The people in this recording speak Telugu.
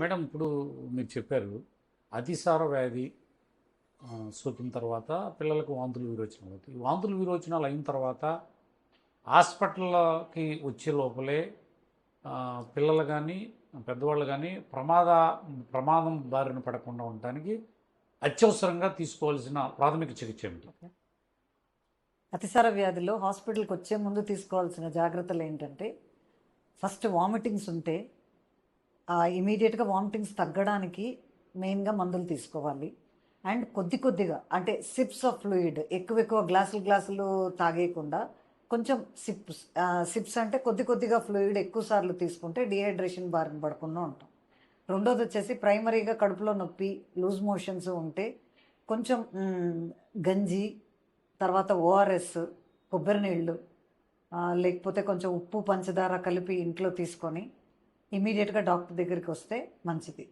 మేడం ఇప్పుడు మీరు చెప్పారు అతిసార వ్యాధి సోకిన తర్వాత పిల్లలకు వాంతులు విరోచనాలు అవుతాయి వాంతులు విరోచనాలు అయిన తర్వాత హాస్పిటల్కి వచ్చే లోపలే పిల్లలు కానీ పెద్దవాళ్ళు కానీ ప్రమాద ప్రమాదం బారిన పడకుండా ఉండటానికి అత్యవసరంగా తీసుకోవాల్సిన ప్రాథమిక చికిత్స ఏమిటి? అతిసార వ్యాధిలో హాస్పిటల్కి వచ్చే ముందు తీసుకోవాల్సిన జాగ్రత్తలు ఏంటంటే ఫస్ట్ వామిటింగ్స్ ఉంటే ఇమీడియట్గా వామిటింగ్స్ తగ్గడానికి మెయిన్గా మందులు తీసుకోవాలి. అండ్ కొద్ది కొద్దిగా అంటే సిప్స్ ఆఫ్ ఫ్లూయిడ్ ఎక్కువ ఎక్కువ గ్లాసులు గ్లాసులు తాగేయకుండా కొంచెం సిప్స్ సిప్స్ అంటే కొద్ది కొద్దిగా ఫ్లూయిడ్ ఎక్కువ సార్లు తీసుకుంటే డిహైడ్రేషన్ బారిన పడకుండా ఉంటాం. రెండోది వచ్చేసి ప్రైమరీగా కడుపులో నొప్పి లూజ్ మోషన్స్ ఉంటే కొంచెం గంజి తర్వాత ఓఆర్ఎస్ కొబ్బరి నీళ్ళు లేకపోతే కొంచెం ఉప్పు పంచదార కలిపి ఇంట్లో తీసుకొని ఇమీడియట్గా డాక్టర్ దగ్గరికి వస్తే మంచిది.